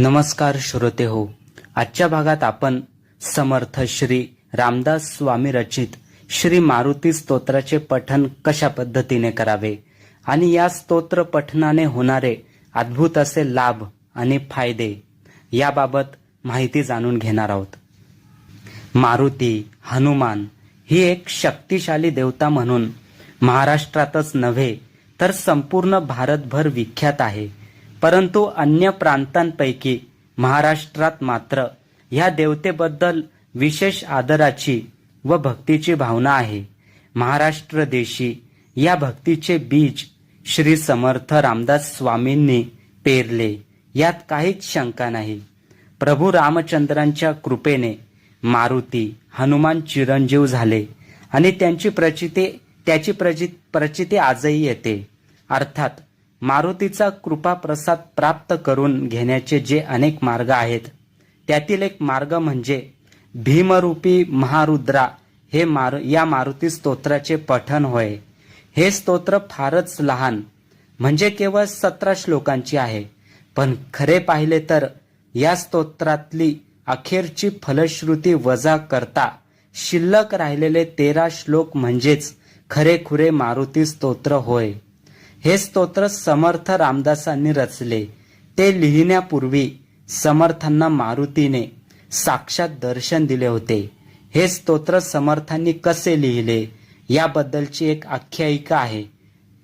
नमस्कार श्रोते हो आजच्या भागात आपण समर्थ श्री रामदास स्वामी रचित श्री मारुती स्तोत्राचे पठन कशा पद्धतीने करावे आणि या स्तोत्र पठनाने होणारे अद्भुत असे लाभ आणि फायदे याबाबत माहिती जाणून घेणार आहोत. मारुती हनुमान ही एक शक्तिशाली देवता म्हणून महाराष्ट्रातच नव्हे तर संपूर्ण भारतभर विख्यात आहे. परंतु अन्य प्रांतांपैकी महाराष्ट्रात मात्र ह्या देवतेबद्दल विशेष आदराची व भक्तीची भावना आहे. महाराष्ट्र देशी या भक्तीचे बीज श्री समर्थ रामदास स्वामींनी पेरले. यात काहीच शंका नाही. प्रभू रामचंद्रांच्या कृपेने मारुती हनुमान चिरंजीव झाले आणि त्यांची प्रचिती त्याची प्रचित प्रचिती आजही येते. अर्थात मारुतीचा कृपा प्रसाद प्राप्त करून घेण्याचे जे अनेक मार्ग आहेत त्यातील एक मार्ग म्हणजे भीमरूपी महारुद्रा. हे मारु या मारुती स्तोत्राचे पठन होय. हे स्तोत्र फारच लहान म्हणजे केवळ सतरा श्लोकांची आहे. पण खरे पाहिले तर या स्तोत्रातली अखेरची फलश्रुती वजा करता शिल्लक राहिलेले तेरा श्लोक म्हणजेच खरेखुरे मारुती स्तोत्र होय. हे स्तोत्र समर्थ रामदासांनी रचले. ते लिहिण्यापूर्वी समर्थांना मारुतीने साक्षात दर्शन दिले होते. हे स्तोत्र समर्थांनी कसे लिहिले? याबद्दलची एक आख्यायिका आहे.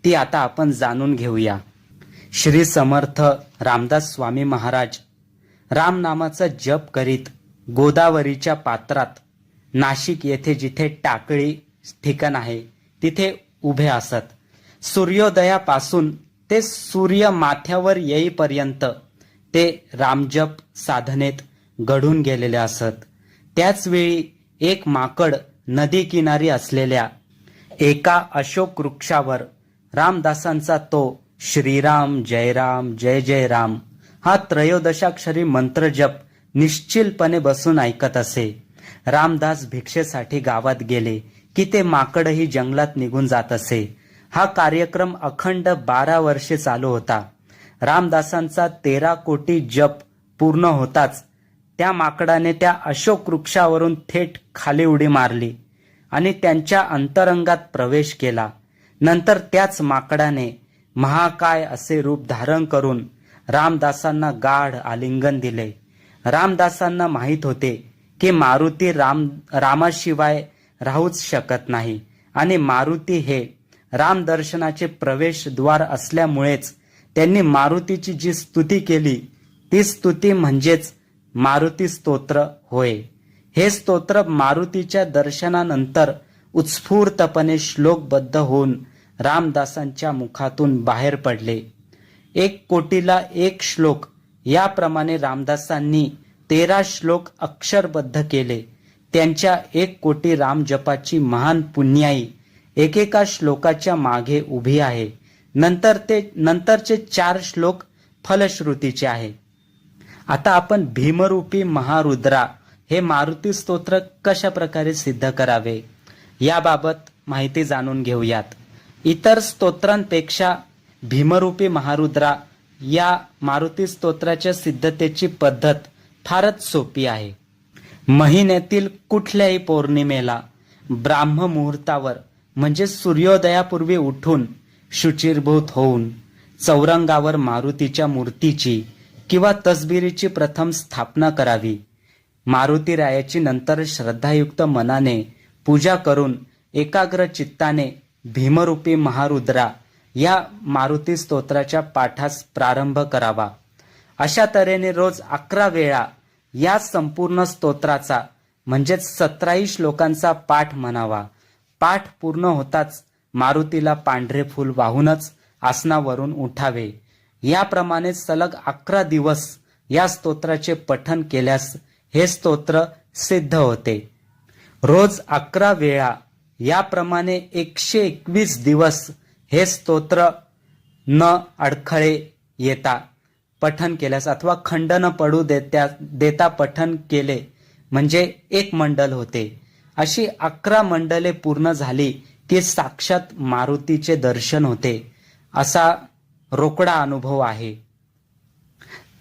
ती आता आपण जाणून घेऊया. श्री समर्थ रामदास स्वामी महाराज राम नामाचा जप करीत गोदावरीच्या पात्रात नाशिक येथे जिथे टाकळी ठिकाण आहे तिथे उभे असत. सूर्योदयापासून ते सूर्य माथ्यावर येईपर्यंत ते रामजप साधनेत घडून गेलेले असत. त्याचवेळी एक माकड नदी किनारी असलेल्या एका अशोक वृक्षावर रामदासांचा तो श्रीराम जयराम जय जय राम हा त्रयोदशाक्षरी मंत्र जप निश्चिलपणे बसून ऐकत असे. रामदास भिक्षेसाठी गावात गेले की ते माकडही जंगलात निघून जात असे. हा कार्यक्रम अखंड बारा वर्षे चालू होता. रामदासांचा तेरा कोटी जप पूर्ण होताच. त्या माकडाने त्या अशोक वृक्षावरून थेट खाली उडी मारली आणि त्यांच्या अंतरंगात प्रवेश केला. नंतर त्याच माकडाने महाकाय असे रूप धारण करून रामदासांना गाढ आलिंगन दिले. रामदासांना माहीत होते की मारुती राम रामाशिवाय राहूच शकत नाही आणि मारुती हे रामदर्शनाचे प्रवेशद्वार असल्यामुळेच त्यांनी मारुतीची जी स्तुती केली ती स्तुती म्हणजेच मारुती स्तोत्र होय. हे स्तोत्र मारुतीच्या दर्शनानंतर उत्स्फूर्तपणे श्लोकबद्ध होऊन रामदासांच्या मुखातून बाहेर पडले. एक कोटीला एक श्लोक याप्रमाणे रामदासांनी तेरा श्लोक अक्षरबद्ध केले. त्यांच्या एक कोटी रामजपाची महान पुण्याई एकेका श्लोकाच्या मागे उभी आहे. नंतर ते नंतरचे चार श्लोक फलश्रुतीचे आहे. आता आपण भीमरूपी महारुद्रा हे मारुती स्तोत्र कशा प्रकारे सिद्ध करावे याबाबत माहिती जाणून घेऊयात. इतर स्तोत्रांपेक्षा भीमरूपी महारुद्रा या मारुती स्तोत्राच्या सिद्धतेची पद्धत फारच सोपी आहे. महिन्यातील कुठल्याही पौर्णिमेला ब्राह्म मुहूर्तावर म्हणजे सूर्योदयापूर्वी उठून शुचिरभूत होऊन चौरंगावर मारुतीच्या मूर्तीची किंवा तसबिरीची प्रथम स्थापना करावी. मारुती रायाची नंतर श्रद्धायुक्त मनाने पूजा करून एकाग्र चित्ताने भीमरूपी महारुद्रा या मारुती स्तोत्राच्या पाठास प्रारंभ करावा. अशा तऱ्हेने रोज अकरा वेळा या संपूर्ण स्तोत्राचा म्हणजेच सतराही श्लोकांचा पाठ म्हणावा. पाठ पूर्ण होताच मारुतीला पांढरे फूल वाहूनच आसनावरून उठावे. याप्रमाणे सलग अकरा दिवस या स्तोत्राचे पठन केल्यास हे स्तोत्र सिद्ध होते. रोज अकरा वेळा याप्रमाणे एकशे एकवीस दिवस हे स्तोत्र न अडखळे येता पठन केल्यास अथवा खंड न पडू देत्या देता पठन केले म्हणजे एक मंडल होते. अशी अकरा मंडले पूर्ण झाली की साक्षात मारुतीचे दर्शन होते. असा रोकडा अनुभव आहे.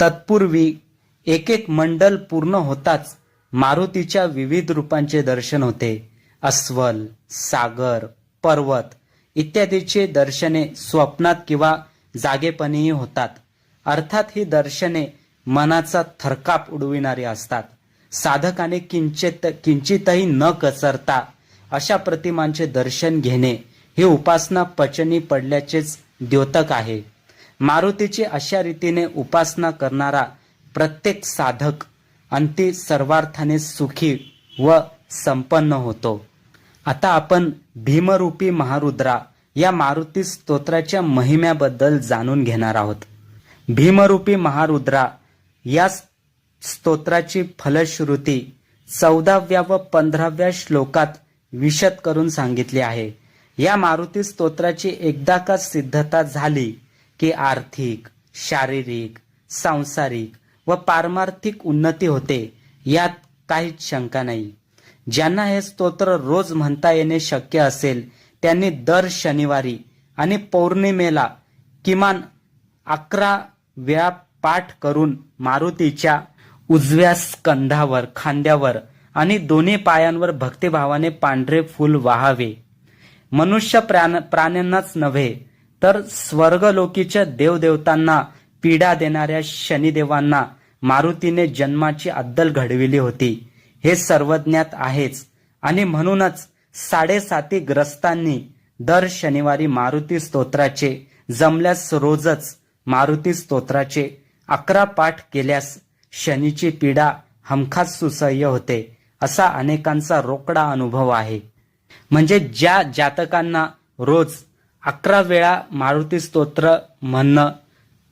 तत्पूर्वी एक एक मंडल पूर्ण होताच मारुतीच्या विविध रूपांचे दर्शन होते. अस्वल सागर पर्वत इत्यादीचे दर्शने स्वप्नात किंवा जागेपणीही होतात. अर्थात ही दर्शने मनाचा थरकाप उडविणारी असतात. साधकाने किंचित किंचितही न कचरता अशा प्रतिमांचे दर्शन घेणे ही उपासना पचनी पडल्याचेच द्योतक आहे. मारुतीची अशा रीतीने उपासना करणारा प्रत्येक साधक अंती सर्वार्थाने सुखी व संपन्न होतो. आता आपण भीमरूपी महारुद्रा या मारुती स्तोत्राच्या महिम्याबद्दल जाणून घेणार आहोत. भीमरूपी महारुद्रा या स्तोत्राची फलश्रुती चौदाव्या व पंधराव्या श्लोकात विशद करून सांगितली आहे. या मारुती स्तोत्राची एकदा का सिद्धता झाली की आर्थिक शारीरिक सांसारिक व पारमार्थिक उन्नती होते यात काहीच शंका नाही. ज्यांना हे स्तोत्र रोज म्हणता येणे शक्य असेल त्यांनी दर शनिवारी आणि पौर्णिमेला किमान अकरा वेळा पाठ करून मारुतीच्या उजव्या स्कंधावर खांद्यावर आणि दोन्ही पायांवर भक्तिभावाने पांढरे फूल वाहावे. मनुष्य प्राण प्राण्यांनाच नव्हे तर स्वर्गलोकीच्या देवदेवतांना पीडा देणाऱ्या शनिदेवांना मारुतीने जन्माची अद्दल घडविली होती. हे सर्वज्ञात आहेच आणि म्हणूनच साडेसाती ग्रस्तांनी दर शनिवारी मारुती स्तोत्राचे जमल्यास रोजच मारुती स्तोत्राचे अकरा पाठ केल्यास शनीची पीडा हमखास सुसह्य होते असा अनेकांचा रोकडा अनुभव आहे. म्हणजे ज्या जातकांना रोज अकरा वेळा मारुती स्तोत्र म्हणणं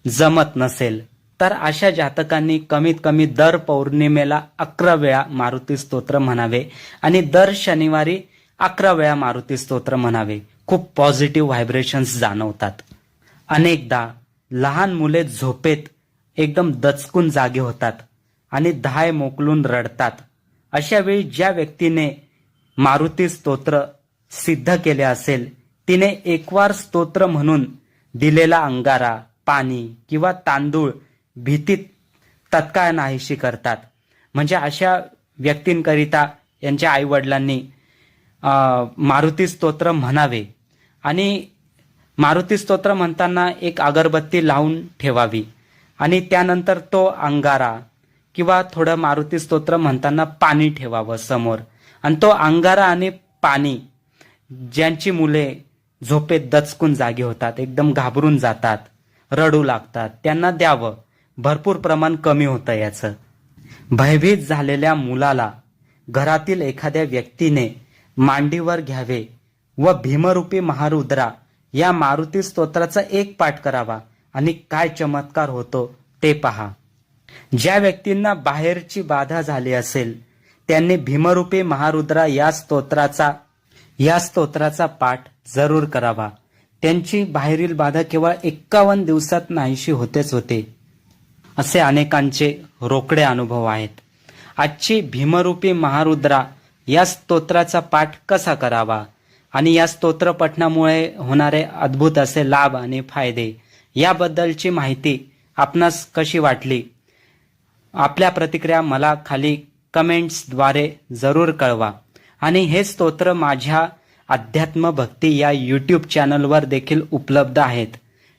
जमत नसेल तर अशा जातकांनी कमीत कमी दर पौर्णिमेला अकरा वेळा मारुती स्तोत्र म्हणावे आणि दर शनिवारी अकरा वेळा मारुती स्तोत्र म्हणावे. खूप पॉझिटिव्ह व्हायब्रेशन्स जाणवतात. अनेकदा लहान मुले झोपेत एकदम दचकून जागे होतात आणि धाय मोकलून रडतात. अशा वेळी ज्या व्यक्तीने मारुती स्तोत्र सिद्ध केले असेल तिने एकवार स्तोत्र म्हणून दिलेला अंगारा पाणी किंवा तांदूळ भीतीत तत्काळ नाहीशी करतात. म्हणजे अशा व्यक्तींकरिता यांच्या आईवडिलांनी मारुती स्तोत्र म्हणावे आणि मारुती स्तोत्र म्हणताना एक अगरबत्ती लावून ठेवावी. आणि त्यानंतर तो अंगारा किंवा थोडं मारुती स्तोत्र म्हणताना पाणी ठेवावं समोर. आणि तो अंगारा आणि पाणी ज्यांची मुले झोपेत दचकून जागी होतात एकदम घाबरून जातात रडू लागतात त्यांना द्यावं. भरपूर प्रमाण कमी होतं याचं. भयभीत झालेल्या मुलाला घरातील एखाद्या व्यक्तीने मांडीवर घ्यावे व भीमरूपी महारुद्रा या मारुती स्तोत्राचा एक पाठ करावा. आणि काय चमत्कार होतो ते पहा. ज्या व्यक्तींना बाहेरची बाधा झाली असेल त्यांनी भीमरूपी महारुद्रा या स्तोत्राचा या स्तोत्राचा पाठ जरूर करावा. त्यांची बाहेरील बाधा केवळ एक्कावन्न दिवसात नाहीशी होतेच होते. असे अनेकांचे रोकडे अनुभव आहेत. आजची भीमरूपी महारुद्रा या स्तोत्राचा पाठ कसा करावा? आणि या स्तोत्र पठणामुळे होणारे अद्भुत असे लाभ आणि फायदे याबद्दलची माहिती आपणास कशी वाटली? आपल्या प्रतिक्रिया मला खाली कमेंट्सद्वारे जरूर कळवा. आणि हे स्तोत्र माझ्या अध्यात्म भक्ती या यूट्यूब चॅनलवर देखील उपलब्ध आहेत.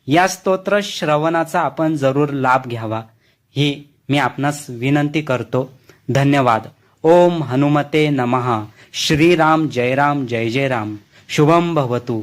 या स्तोत्र श्रवणाचा आपण जरूर लाभ घ्यावा. ही मी आपणास विनंती करतो. धन्यवाद. ओम हनुमते नमः. श्रीराम जय राम जय जय राम. शुभम भवतु.